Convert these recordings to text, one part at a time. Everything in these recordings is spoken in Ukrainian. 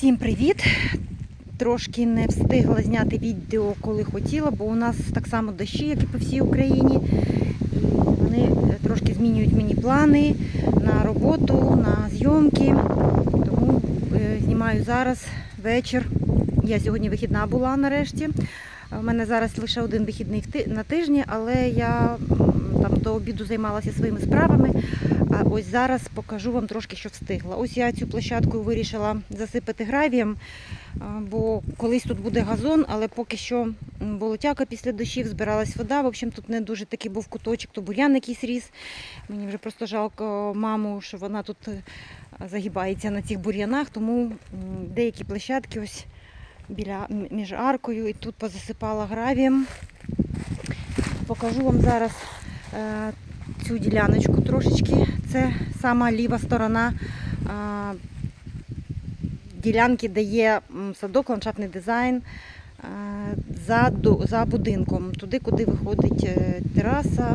Всім привіт! Трошки не встигла зняти відео, коли хотіла, бо у нас так само дощі, як і по всій Україні. Вони трошки змінюють мені плани на роботу, на зйомки. Тому е, знімаю зараз вечір. Я сьогодні вихідна була нарешті. У мене зараз лише один вихідний на тижні, але я там до обіду займалася своїми справами. А ось зараз покажу вам трошки, що встигла. Ось я цю площадку вирішила засипати гравієм, бо колись тут буде газон, але поки що болотяка після дощів, збиралась вода. В общем, тут не дуже такий був куточок, то бур'ян якийсь ріс. Мені вже просто жалко маму, що вона тут е, загибається на цих бур'янах, тому деякі площадки ось біля між аркою і тут позасипала гравієм. Покажу вам зараз е, цю діляночку трошечки. Це сама ліва сторона ділянки, де є садок, ландшафтний дизайн за, за будинком, туди, куди виходить е, тераса.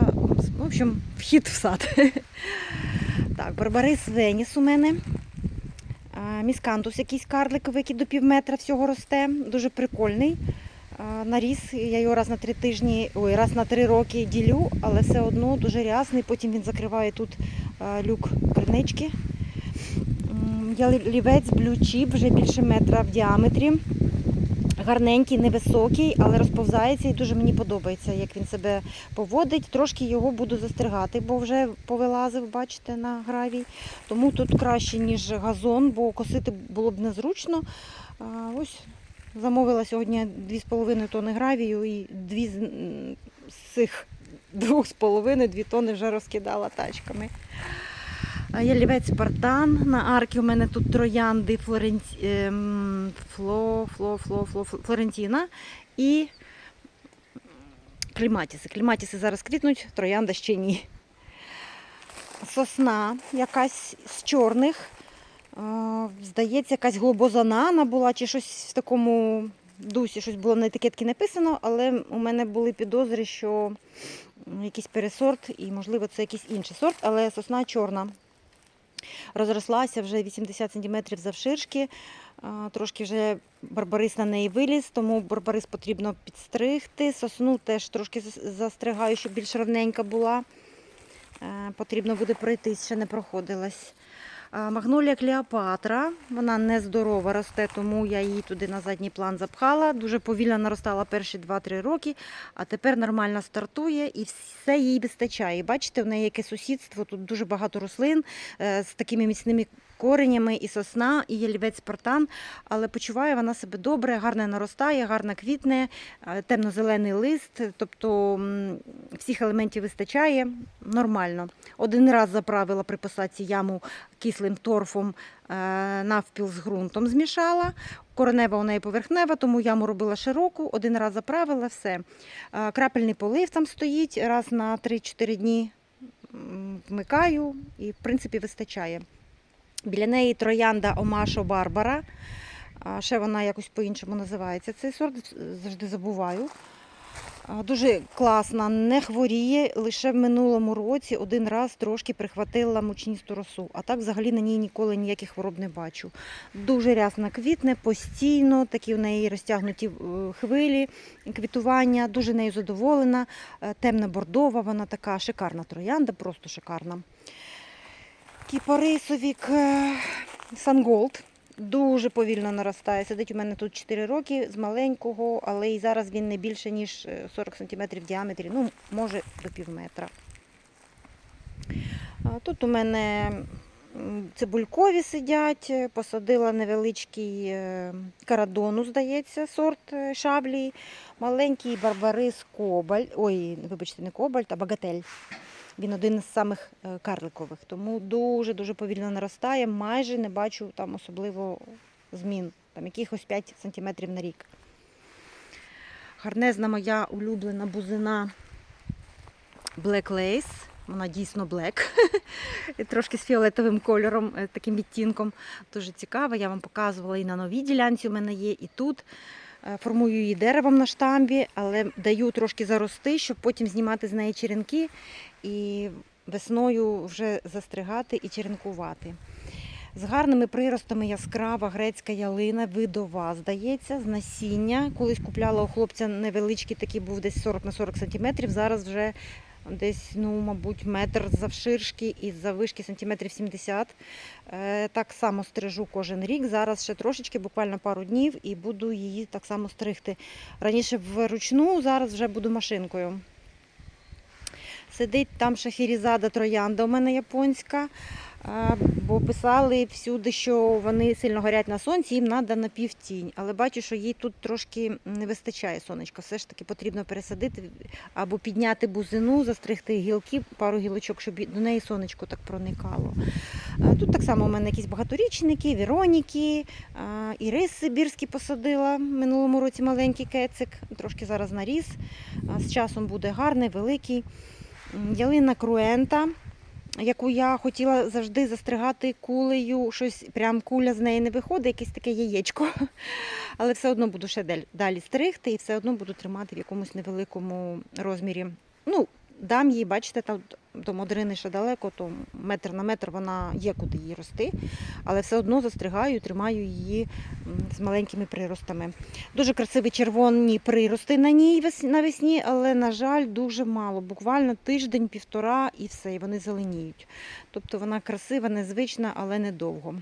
В общем, вхід в сад. Так, барбарис Веніс у мене. Міскантус якийсь карликовий, який до пів метра всього росте. Дуже прикольний. Наріс, я його раз на три тижні, ой, раз на три роки ділю, але все одно дуже рясний. Потім він закриває тут люк кринички. М, Ялівець блючіп, вже більше метра в діаметрі. Гарненький, невисокий, але розповзається і дуже мені подобається, як він себе поводить. Трошки його буду застригати, бо вже повилазив, бачите, на гравій. Тому тут краще, ніж газон, бо косити було б незручно. Ось замовила сьогодні 2,5 тони гравію і дві з цих 2,5 2 тони вже розкидала тачками. Ялівець Спартан. На аркі у мене тут троянди Флоренці... ем, Фло, Фло, Фло, Фло, Фло- Флорентіна і кліматіси. Кліматіси зараз квітнуть, троянда ще ні. Сосна якась з чорних. Е, Здається, якась глобозанана була, чи щось в такому дусі, щось було на етикетці написано, але у мене були підозри, що якийсь пересорт, і, можливо, це якийсь інший сорт, але сосна чорна. Розрослася вже 80 см завширшки. Трошки вже барбарис на неї виліз, тому барбарис потрібно підстригти. Сосну теж трошки застригаю, щоб більш ровненька була. Е, Потрібно буде пройтись, ще не проходилась. Магнолія Клеопатра, вона нездорова росте, тому я її туди на задній план запхала. Дуже повільно наростала перші 2-3 роки, а тепер нормально стартує і все їй вистачає. Бачите, в неї яке сусідство, тут дуже багато рослин е, з такими міцними коренями, і сосна, і ялівець спартан, але почуває вона себе добре, гарно наростає, гарно квітне, е, темно-зелений лист, тобто всіх елементів вистачає нормально. Один раз заправила при посадці яму кислим торфом е, навпіл з ґрунтом змішала. Коронева у неї поверхнева, тому яму робила широку, один раз заправила, все. Е, Крапельний полив там стоїть, раз на 3-4 дні вмикаю і, в принципі, вистачає. Біля неї троянда Омашо Барбара. Ще вона якось по-іншому називається. Цей сорт завжди забуваю. Дуже класна, не хворіє. Лише в минулому році один раз трошки прихватила мучністу росу. А так взагалі на ній ніколи ніяких хвороб не бачу. Дуже рясно квітне, постійно, такі в неї розтягнуті е, хвилі квітування, дуже нею задоволена. Е, Темна бордова, вона така шикарна троянда, просто шикарна. Кіпарисовік е, Санголд. Дуже повільно наростає. Сидить у мене тут 4 роки з маленького, але і зараз він не більше, ніж е, 40 см в діаметрі, ну, може до пів метра. Тут у мене цибулькові сидять, е, посадила невеличкий е, карадону, здається, сорт е, шаблі, маленький барбарис кобаль, ой, вибачте, не кобальт, а багатель. Він один із самих е, карликових, тому дуже-дуже повільно наростає. Майже не бачу там особливо змін, там якихось 5 см на рік. Гарнезна моя улюблена бузина Black Lace. Вона дійсно блек. Трошки з фіолетовим кольором, е, таким відтінком. Дуже цікава. Я вам показувала і на новій ділянці у мене є, і тут. Е, Формую її деревом на штамбі, але даю трошки зарости, щоб потім знімати з неї черенки і весною вже застригати і черенкувати. З гарними приростами яскрава грецька ялина, видова, здається, з насіння. Колись купляла у хлопця невеличкий, такий був десь 40 на 40 сантиметрів. Зараз вже десь, ну, мабуть, метр завширшки і заввишки сантиметрів 70. Е, Так само стрижу кожен рік. Зараз ще трошечки, буквально пару днів, і буду її так само стригти. Раніше вручну, зараз вже буду машинкою. Сидить там шахірізада троянда у мене японська. Бо писали всюди, що вони сильно горять на сонці, їм треба на півтінь. Але бачу, що їй тут трошки не вистачає сонечка. Все ж таки потрібно пересадити або підняти бузину, застригти гілки, пару гілочок, щоб до неї сонечко так проникало. Тут так само у мене якісь багаторічники, Вероніки, ірис сибірський посадила в минулому році маленький кецик, трошки зараз наріс. З часом буде гарний, великий. Ялина круента, яку я хотіла завжди застригати кулею. Щось прям куля з неї не виходить, якесь таке яєчко. Але все одно буду ще далі стригти і все одно буду тримати в якомусь невеликому розмірі. Ну, дам їй, бачите, там до модрини ще далеко, то метр на метр вона є куди її рости, але все одно застригаю тримаю її з маленькими приростами. Дуже красиві червоні прирости на ній навесні, але, на жаль, дуже мало. Буквально тиждень-півтора і все, і вони зеленіють. Тобто вона красива, незвична, але недовго.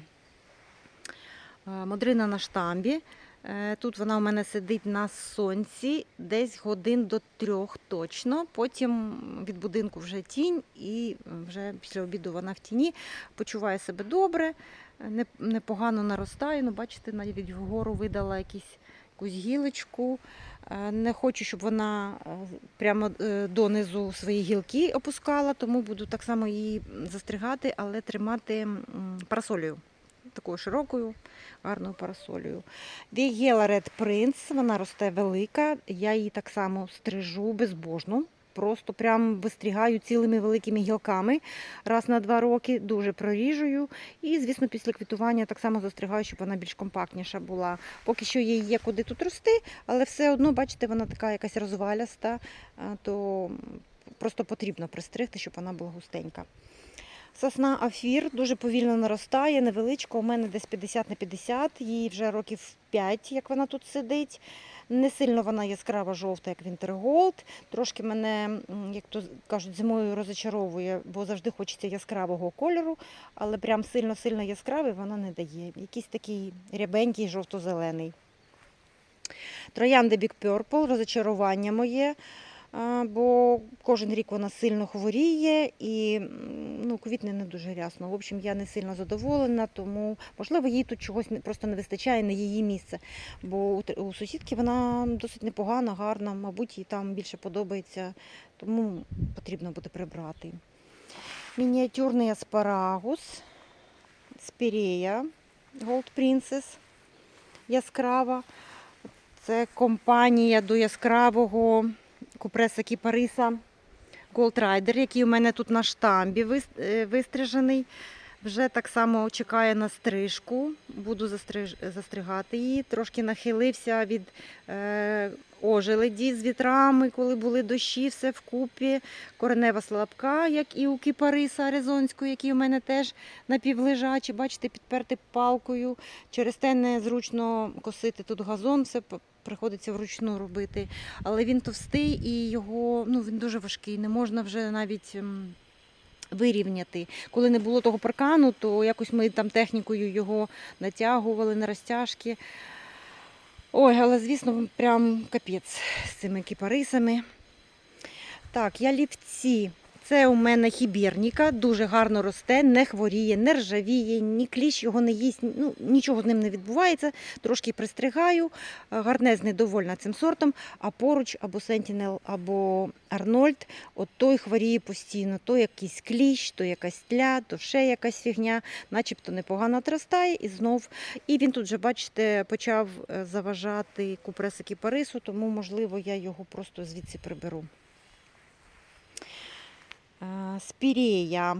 Е, Модрина на штамбі. Е, Тут вона у мене сидить на сонці десь годин до трьох точно. Потім від будинку вже тінь, і вже після обіду вона в тіні почуває себе добре, непогано наростає. Ну, бачите, навіть вгору видала якісь, якусь гілочку. Е, Не хочу, щоб вона е, прямо донизу свої гілки опускала, тому буду так само її застригати, але тримати парасолею. Такою широкою, гарною парасолею. Вігела Red Prince, вона росте велика. Я її так само стрижу безбожно. Просто прям вистрігаю цілими великими гілками раз на два роки, дуже проріжую. І, звісно, після квітування так само застригаю, щоб вона більш компактніша була. Поки що їй є куди тут рости, але все одно, бачите, вона така якась розваляста, то просто потрібно пристригти, щоб вона була густенька. Сосна Афір дуже повільно наростає, невеличко, у мене десь 50 на 50, їй вже років 5, як вона тут сидить. Не сильно вона яскрава жовта, як Вінтерголд. Трошки мене, як то кажуть, зимою розочаровує, бо завжди хочеться яскравого кольору, але прям сильно-сильно яскравий вона не дає. Якийсь такий рябенький, жовто-зелений. Троянди Big Purple, розочарування моє. Бо кожен рік вона сильно хворіє і ну, квітне не дуже рясно. В общем, я не сильно задоволена, тому можливо їй тут чогось просто не вистачає на її місце. Бо у сусідки вона досить непогана, гарна, мабуть, їй там більше подобається, тому потрібно буде прибрати. Мініатюрний аспарагус, спірея Gold Princess яскрава. Це компанія до яскравого купреса Кіпариса Gold Rider, який у мене тут на штамбі е, вистрижений. Вже так само чекає на стрижку. Буду застриж... застригати її. Трошки нахилився від е... ожеледі з вітрами, коли були дощі, все вкупі. Коренева слабка, як і у кіпариса аризонського, який у мене теж напівлежачий. Бачите, підперти палкою. Через те незручно косити тут газон, все приходиться вручну робити. Але він товстий і його ну, він дуже важкий. Не можна вже навіть. ем, Вирівняти. Коли не було того паркану, то якось ми там технікою його натягували на розтяжки. Ой, але звісно, прям капець з цими кіпарисами. Так, ялівці. Це у мене хібірніка, дуже гарно росте, не хворіє, не ржавіє, ні кліщ його не їсть, ну, нічого з ним не відбувається. Трошки пристригаю, е, гарнезний довольна цим сортом, а поруч або Сентінел, або Арнольд, от той хворіє постійно. То якийсь кліщ, то якась тля, то ще якась фігня, начебто непогано отростає і знов. І він тут вже, бачите, почав е, заважати купреса кіпарису, тому, можливо, я його просто звідси приберу. Е, Спірея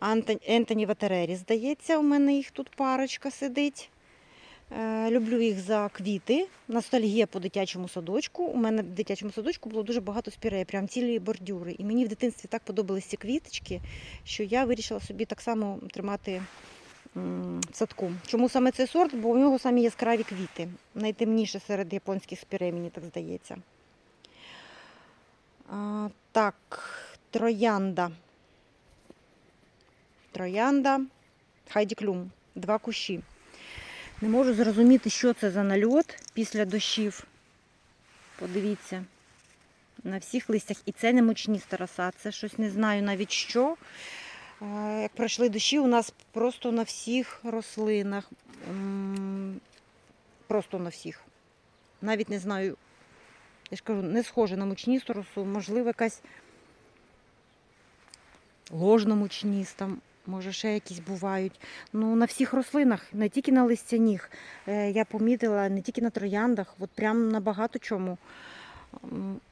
Антон- Ентоні Ватерері, здається, у мене їх тут парочка сидить. Е, Люблю їх за квіти. Ностальгія по дитячому садочку. У мене в дитячому садочку було дуже багато спірей, прям цілі бордюри. І мені в дитинстві так подобались ці квіточки, що я вирішила собі так само тримати в садку. Чому саме цей сорт? Бо у нього самі яскраві квіти. Найтемніше серед японських спірей, мені так здається. А, так, троянда. Троянда. Хайді Клюм. Два кущі. Не можу зрозуміти, що це за нальот після дощів. Подивіться. На всіх листях. І це не мучніста роса, це щось не знаю навіть що. Е, Як пройшли дощі, у нас просто на всіх рослинах. Просто на всіх. Навіть не знаю, я ж кажу, не схоже на мучністу росу, можливо, якась ложна мучніста, може ще якісь бувають. Ну, на всіх рослинах, не тільки на листяних. Е, Я помітила не тільки на трояндах, от прям на багато чому.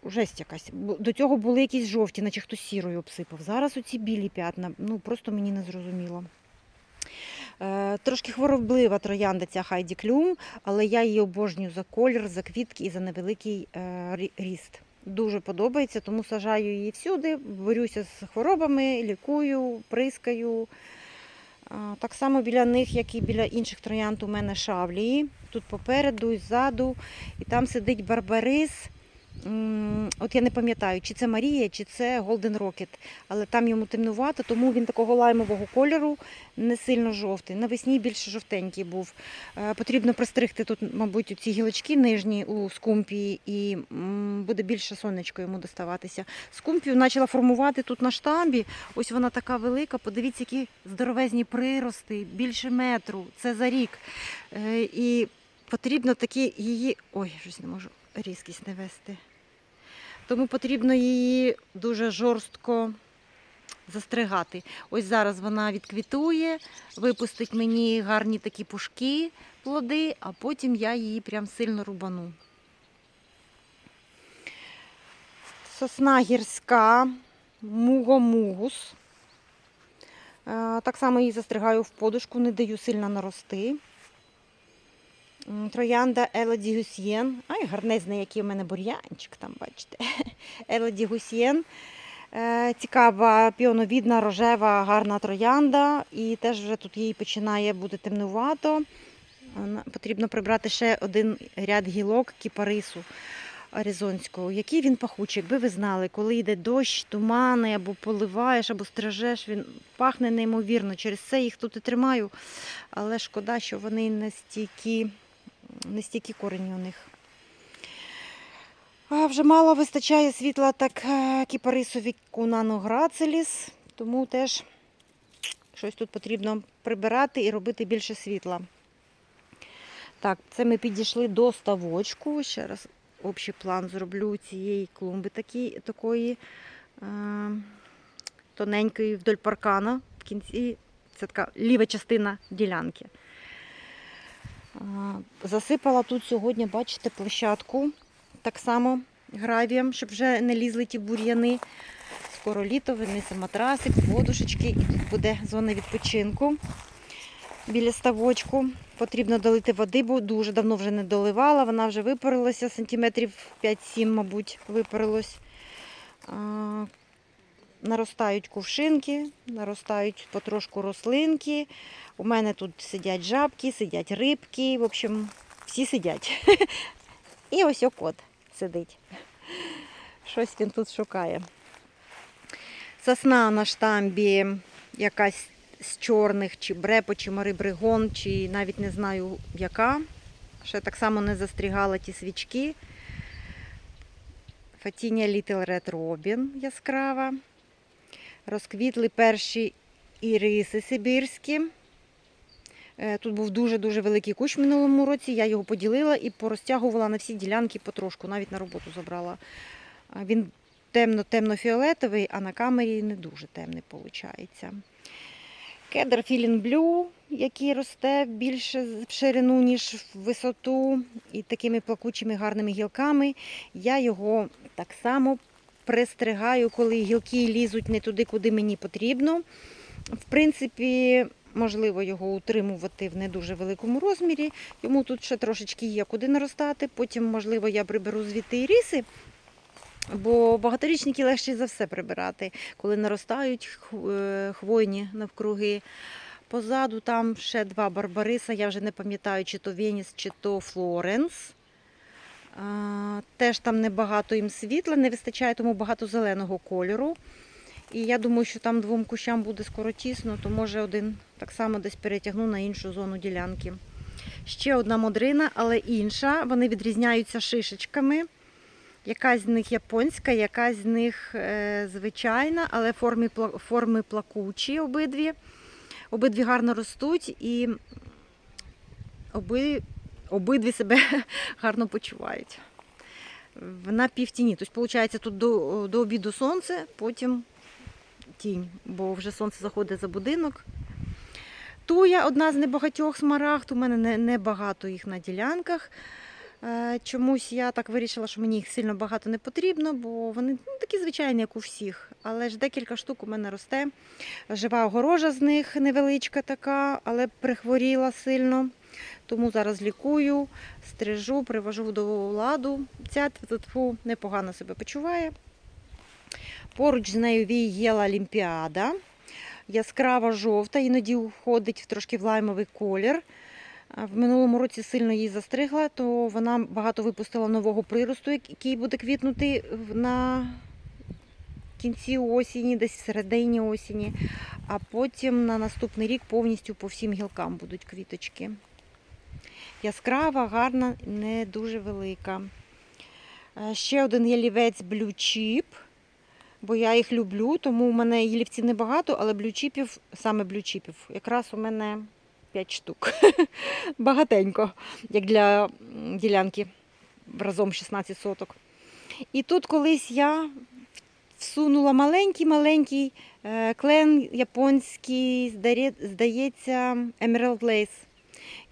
Жесть якась. До цього були якісь жовті, наче хтось сірою обсипав. Зараз оці білі п'ятна, ну просто мені не зрозуміло. Е, Трошки хвороблива троянда ця Хайді Клюм, але я її обожнюю за колір, за квітки і за невеликий е, ріст. Дуже подобається, тому сажаю її всюди, борюся з хворобами, лікую, прискаю. Так само біля них, як і біля інших троянд, у мене шавлії. Тут попереду і ззаду. І там сидить барбарис. От я не пам'ятаю, чи це Марія, чи це Голден Рокет. Але там йому темнувато, тому він такого лаймового кольору, не сильно жовтий. Навесні більше жовтенький був. Е, Потрібно пристригти тут, мабуть, ці гілочки нижні у скумпі, і буде більше сонечко йому доставатися. Скумпію почала формувати тут на штамбі. Ось вона така велика. Подивіться, які здоровезні прирости, більше метру. Це за рік. Е, І потрібно такі її. Ой, щось не можу різкість не вести. Тому потрібно її дуже жорстко застригати. Ось зараз вона відквітує, випустить мені гарні такі пушки, плоди, а потім я її прям сильно рубану. Сосна гірська, мугомугус. Е, Так само її застригаю в подушку, не даю сильно нарости. Троянда Елоді Гусьєн. Ай, гарнезний, який у мене бур'янчик там, бачите. Елоді Гусьєн. Е, Цікава, піоновідна, рожева, гарна троянда. І теж вже тут їй починає бути темнувато. Потрібно прибрати ще один ряд гілок кіпарису аризонського. Який він пахучий, якби ви знали, коли йде дощ, тумани, або поливаєш, або стрижеш, він пахне неймовірно. Через це їх тут і тримаю. Але шкода, що вони не стільки, не стільки корені у них. А вже мало вистачає світла так е, кіпарисові кунану грацеліс, тому теж щось тут потрібно прибирати і робити більше світла. Так, це ми підійшли до ставочку. Ще раз общий план зроблю цієї клумби такі, такої е, тоненької вдоль паркана. В кінці це така ліва частина ділянки. Засипала тут сьогодні, бачите, площадку так само гравієм, щоб вже не лізли ті бур'яни. Скоро літо, винесе матрасик, подушечки, і тут буде зона відпочинку біля ставочку. Потрібно долити води, бо дуже давно вже не доливала. Вона вже випарилася, сантиметрів 5-7, мабуть, випарилось. Наростають кувшинки, наростають потрошку рослинки. У мене тут сидять жабки, сидять рибки. В общем, всі сидять. І ось кот сидить. Щось він тут шукає. Сосна на штамбі якась з чорних, чи брепо, чи марибригон, чи навіть не знаю яка. Ще так само не застрігала ті свічки. Фатіння Little Red Robin яскрава. Розквітли перші іриси сибірські. Е, Тут був дуже-дуже великий кущ в минулому році. Я його поділила і порозтягувала на всі ділянки потрошку, навіть на роботу забрала. Він темно-темно-фіолетовий, а на камері не дуже темний виходить. Кедр Філін Блю, який росте більше в ширину, ніж в висоту, і такими плакучими гарними гілками. Я його так само пристригаю, коли гілки лізуть не туди, куди мені потрібно. В принципі, можливо його утримувати в не дуже великому розмірі. Йому тут ще трошечки є куди наростати. Потім, можливо, я приберу звідти і ріси. Бо багаторічники легше за все прибирати, коли наростають е, хвойні навкруги. Позаду там ще два барбариса, я вже не пам'ятаю, чи то Веніс, чи то Флоренс. Теж там небагато їм світла, не вистачає, тому багато зеленого кольору. І я думаю, що там двом кущам буде скоро тісно, то може один так само десь перетягну на іншу зону ділянки. Ще одна модрина, але інша. Вони відрізняються шишечками. Якась з них японська, якась з них е, звичайна, але форми, форми плакучі обидві. Обидві гарно ростуть і оби, обидві себе гарно почувають. На півтіні. Тобто, виходить, тут до, до обіду сонце, потім тінь, бо вже сонце заходить за будинок. Туя одна з небагатьох смарагд. У мене небагато їх на ділянках. Е, Чомусь я так вирішила, що мені їх сильно багато не потрібно, бо вони ну, такі звичайні, як у всіх. Але ж декілька штук у мене росте. Жива огорожа з них невеличка така, але прихворіла сильно. Тому зараз лікую, стрижу, привожу до ладу. Ця тьфу, непогано себе почуває. Поруч з нею віяла Олімпіада. Яскрава жовта, іноді уходить в трошки в лаймовий колір. В минулому році сильно її застригла, то вона багато випустила нового приросту, який буде квітнути на кінці осені, десь в середині осені. А потім на наступний рік повністю по всім гілкам будуть квіточки. Яскрава, гарна, не дуже велика. Е, Ще один ялівець Blue Chip, бо я їх люблю, тому у мене ялівців небагато, але блючіпів, саме блючіпів, якраз у мене 5 штук. Багатенько, як для ділянки разом 16 соток. І тут колись я всунула маленький-маленький е, клен японський, здається, Emerald Lace.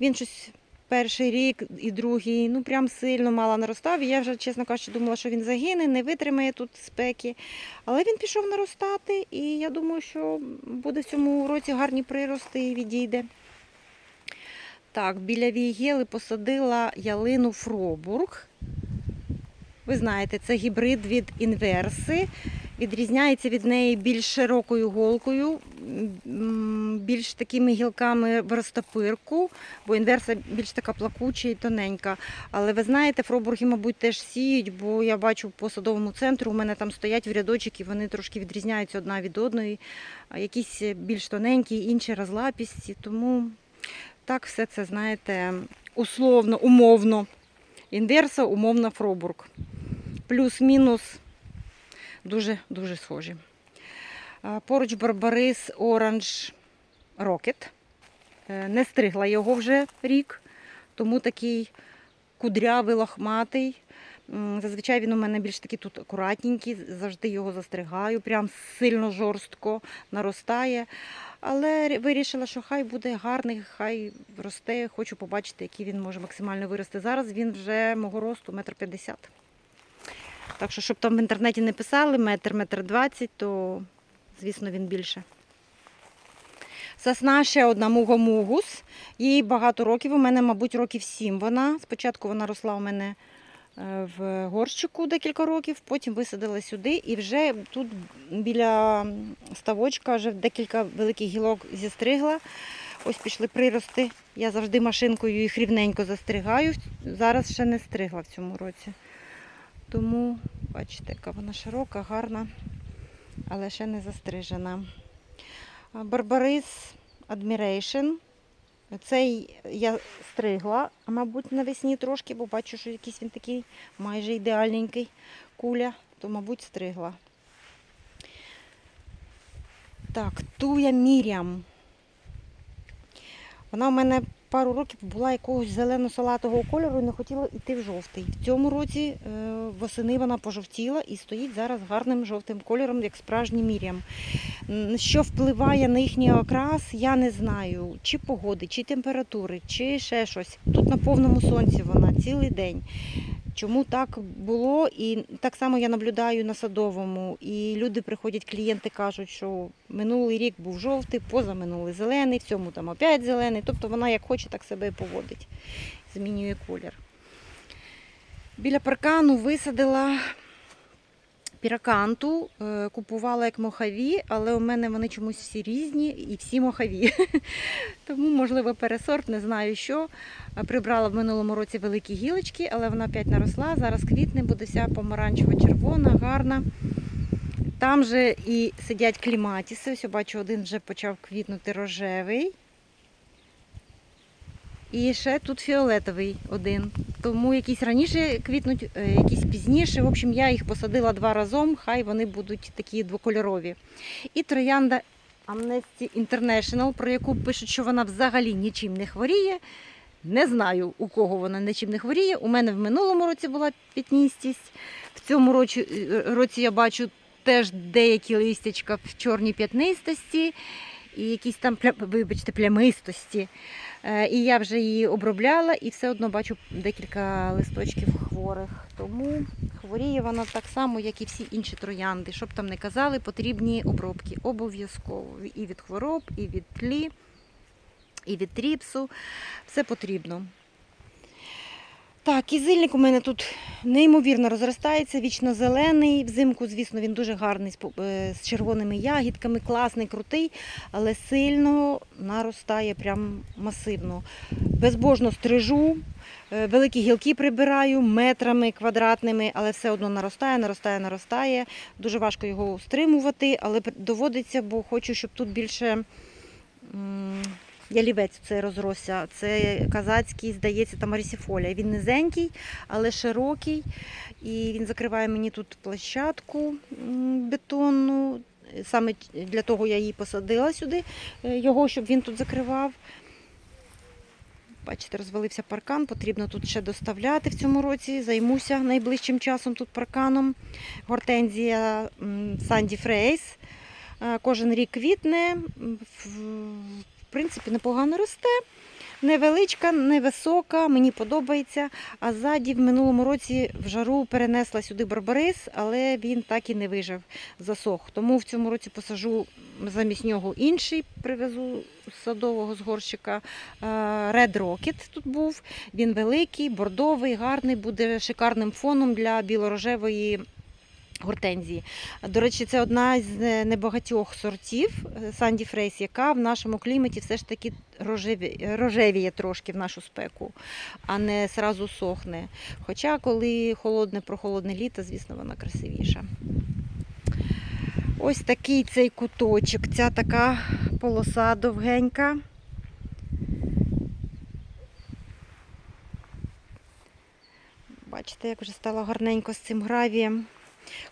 Він щось перший рік і другий, ну прям сильно мало наростав. І я вже, чесно кажучи, думала, що він загине, не витримає тут спеки. Але він пішов наростати, і я думаю, що буде в цьому році гарні прирости і відійде. Так, біля Війгели посадила ялину Фробург. Ви знаєте, це гібрид від інверси. Відрізняється від неї більш широкою голкою, більш такими гілками в розтопирку, бо інверса більш така плакуча і тоненька. Але ви знаєте, фробурги, мабуть, теж сіють, бо я бачу по садовому центру, у мене там стоять в рядочок і вони трошки відрізняються одна від одної. Якісь більш тоненькі, інші розлапісті. Тому так все це, знаєте, условно, умовно. Інверса, умовно, фробург. Плюс-мінус дуже-дуже схожі. Поруч Барбарис Оранж Рокет. Е, Не стригла його вже рік, тому такий кудрявий, лохматий. Зазвичай він у мене більш такий тут акуратненький, завжди його застригаю, прям сильно жорстко наростає. Але вирішила, що хай буде гарний, хай росте. Хочу побачити, який він може максимально вирости. Зараз він вже мого росту метр п'ятдесят. Так що, щоб там в інтернеті не писали метр, метр двадцять, то звісно він більше. Сосна ще одна мугомугус. Їй багато років, у мене, мабуть, років сім вона. Спочатку вона росла у мене е, в горщику декілька років, потім висадила сюди і вже тут біля ставочка вже декілька великих гілок зістригла. Ось пішли прирости. Я завжди машинкою їх рівненько застригаю. Зараз ще не стригла в цьому році. Тому, бачите, яка вона широка, гарна, але ще не застрижена. Барбарис Admiration. Цей я стригла, а мабуть, навесні трошки, бо бачу, що якийсь він такий майже ідеальненький куля, то, мабуть, стригла. Так, Туя Мірям. Вона в мене пару років була якогось зелено-салатового кольору і не хотіла йти в жовтий. В цьому році е, восени вона пожовтіла і стоїть зараз гарним жовтим кольором, як справжній мірям. Що впливає на їхній окрас, я не знаю. Чи погоди, чи температури, чи ще щось. Тут на повному сонці вона цілий день. Чому так було? І так само я наблюдаю на садовому. І люди приходять, клієнти кажуть, що минулий рік був жовтий, позаминулий зелений, в цьому там опять зелений. Тобто вона як хоче, так себе і поводить. Змінює колір. Біля паркану висадила піраканту е, купувала як мохові, але у мене вони чомусь всі різні і всі мохові. Тому, можливо, пересорт, не знаю що. Прибрала в минулому році великі гілочки, але вона опять наросла. Зараз квітне, буде вся помаранчево-червона, гарна. Там же і сидять кліматіси. Ось бачу, один вже почав квітнути рожевий. І ще тут фіолетовий один. Тому якісь раніше квітнуть, е, якісь пізніше. В общем, я їх посадила два разом, хай вони будуть такі двокольорові. І троянда Amnesty International, про яку пишуть, що вона взагалі нічим не хворіє. Не знаю, у кого вона нічим не хворіє. У мене в минулому році була п'ятністість. В цьому році, е, році я бачу теж деякі листячка в чорній п'ятнистості і якісь там вибачте, плямистості. Е, І я вже її обробляла і все одно бачу декілька листочків хворих. Тому хворіє вона так само, як і всі інші троянди. Щоб там не казали, потрібні обробки обов'язково. І від хвороб, і від тлі, і від тріпсу. Все потрібно. Так, кізильник у мене тут неймовірно розростається, вічно зелений. Взимку, звісно, він дуже гарний з е, червоними ягідками, класний, крутий, але сильно наростає прям масивно. Безбожно стрижу, е, великі гілки прибираю метрами квадратними, але все одно наростає, наростає, наростає. Дуже важко його стримувати, але доводиться, бо хочу, щоб тут більше. Ялівець цей розросся. Це казацький, здається, там арісіфолія. Він низенький, але широкий. І він закриває мені тут площадку бетонну. Саме для того я її посадила сюди, е, його, щоб він тут закривав. Бачите, розвалився паркан, потрібно тут ще доставляти в цьому році. Займуся найближчим часом тут парканом. Гортензія Санді Фрейс. Кожен рік квітне. Принципі, непогано росте. Невеличка, невисока, мені подобається. А ззаді в минулому році в жару перенесла сюди барбарис, але він так і не вижив, засох. Тому в цьому році посажу замість нього інший, привезу з садового з горщика. Е, Red Rocket тут був. Він великий, бордовий, гарний, буде шикарним фоном для білорожевої гортензії. До речі, це одна з е, небагатьох сортів Санді Фрейс, яка в нашому кліматі все ж таки рожеві, рожевіє трошки в нашу спеку, а не сразу сохне. Хоча, коли холодне, прохолодне літо, звісно, вона красивіша. Ось такий цей куточок, ця така полоса довгенька. Бачите, як вже стало гарненько з цим гравієм.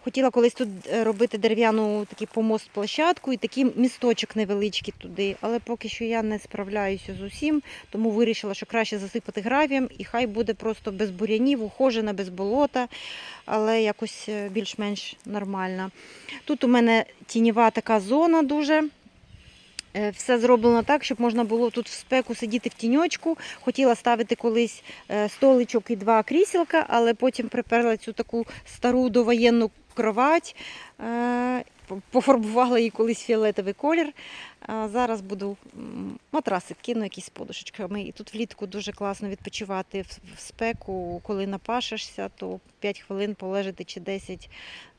Хотіла колись тут е, робити дерев'яну такий помост площадку і такий місточок невеличкий туди, але поки що я не справляюся з усім, тому вирішила, що краще засипати гравієм і хай буде просто без бур'янів, ухожена, без болота, але якось е, більш-менш нормально. Тут у мене тіньова така зона дуже. Е, Все зроблено так, щоб можна було тут в спеку сидіти в тіньочку. Хотіла ставити колись е, столичок і два крісілка, але потім приперла цю таку стару довоєнну кровать. По- Пофарбувала її колись фіолетовий колір. А зараз буду м, матраси кину якісь з подушечками. І тут влітку дуже класно відпочивати в в спеку. Коли напашешся, то 5 хвилин полежати чи 10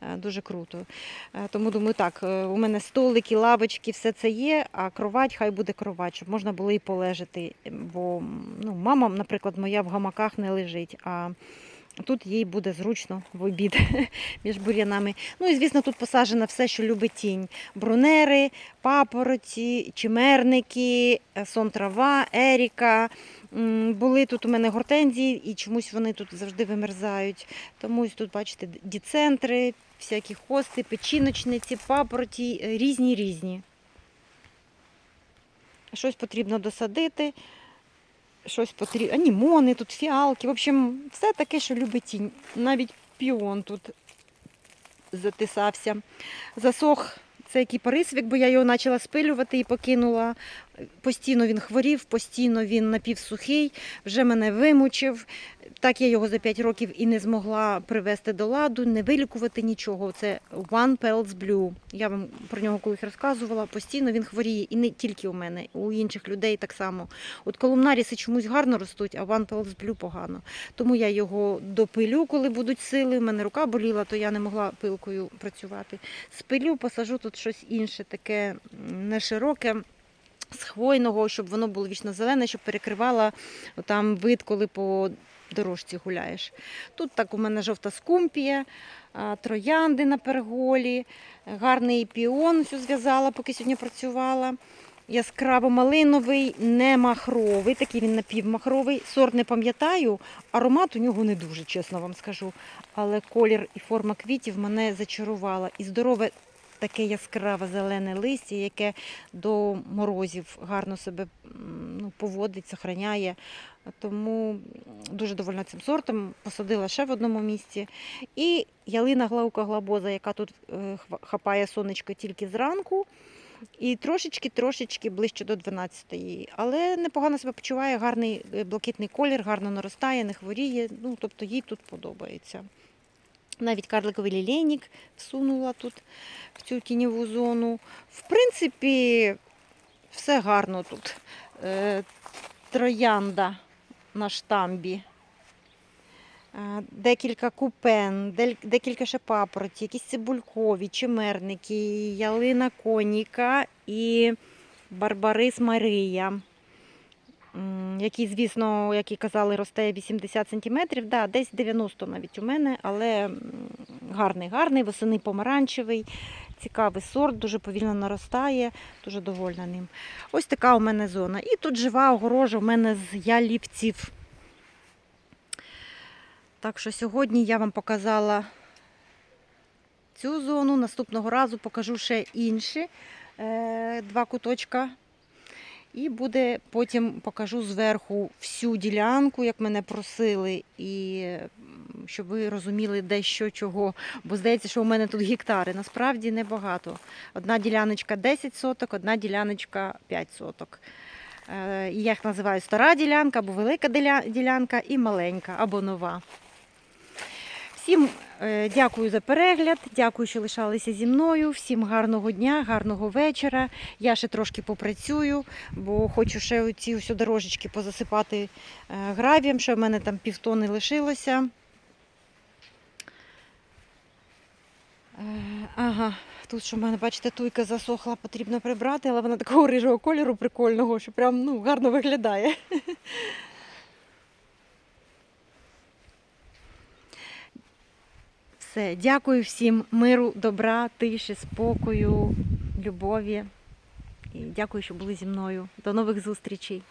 е, дуже круто. Е, Тому думаю, так, е, у мене столики, лавочки, все це є, а кровать хай буде кровать, щоб можна було і полежати. Бо ну, мама, наприклад, моя в гамаках не лежить. а Тут їй буде зручно в обід між бур'янами. Ну і звісно, тут посаджено все, що любить тінь: брунери, папороті, чимерники, е, сон трава, еріка. Були тут у мене гортензії, і чомусь вони тут завжди вимерзають. Тому тут, бачите, діцентри, всякі хости, печіночниці, папороті, е, різні різні. Щось потрібно досадити, щось потрібно. Анімони, тут фіалки. В общем, все таке, що любить тінь. Навіть піон тут затисався. Засох цей кіпарисвік, бо я його почала спилювати і покинула. Постійно він хворів, постійно він напівсухий, вже мене вимучив. Так я його за 5 років і не змогла привести до ладу, не вилікувати нічого. Це One Pels Blue. Я вам про нього колись розказувала. Постійно він хворіє, і не тільки у мене, у інших людей так само. От колумнаріси чомусь гарно ростуть, а One Pels Blue погано. Тому я його допилю, коли будуть сили. У мене рука боліла, то я не могла пилкою працювати. Спилю, посажу тут щось інше, таке не широке. З хвойного, щоб воно було вічно зелене, щоб перекривала там вид, коли по дорожці гуляєш. Тут так у мене жовта скумпія, троянди на перголі, гарний піон всю зв'язала, поки сьогодні працювала. Яскраво малиновий, не махровий, такий він напівмахровий. Сорт не пам'ятаю, аромат у нього не дуже, чесно вам скажу. Але колір і форма квітів мене зачарувала. І здорове таке яскраве зелене листя, яке до морозів гарно себе ну, поводить, сохраняє. Тому дуже довольна цим сортом. Посадила ще в одному місці. І ялина глаука глабоза, яка тут е, хапає сонечко тільки зранку. І трошечки-трошечки ближче до 12-ї. Але непогано себе почуває, гарний е, блакитний колір, гарно наростає, не хворіє. Ну, тобто їй тут подобається. Навіть карликовий лілейник всунула тут в цю тіньову зону. В принципі, все гарно тут. Е, Троянда на штамбі. Е, Декілька купен, декілька ще папороті, якісь цибулькові, чимерники, ялина коніка і барбарис Марія. Який, звісно, як і казали, росте 80 см, да, десь 90 навіть у мене, але гарний, гарний, восени помаранчевий, цікавий сорт, дуже повільно наростає, дуже довольна ним. Ось така у мене зона. І тут жива огорожа у мене з ялівців. Так що сьогодні я вам показала цю зону. Наступного разу покажу ще інші е, два куточка. І буде потім покажу зверху всю ділянку, як мене просили, і щоб ви розуміли, де що чого. Бо здається, що у мене тут гектари. Насправді небагато. Одна діляночка 10 соток, одна діляночка 5 соток. Е, Я їх називаю стара ділянка, або велика ділянка, і маленька, або нова. Всім е, дякую за перегляд, дякую, що лишалися зі мною. Всім гарного дня, гарного вечора. Я ще трошки попрацюю, бо хочу ще ці дорожечки позасипати е, гравієм. Ще в мене там півтони лишилося. Ага, тут що в мене, бачите, туйка засохла, потрібно прибрати, але вона такого рижого кольору прикольного, що прям ну, гарно виглядає. Все, дякую всім миру, добра, тиші, спокою, любові. І дякую, що були зі мною. До нових зустрічей.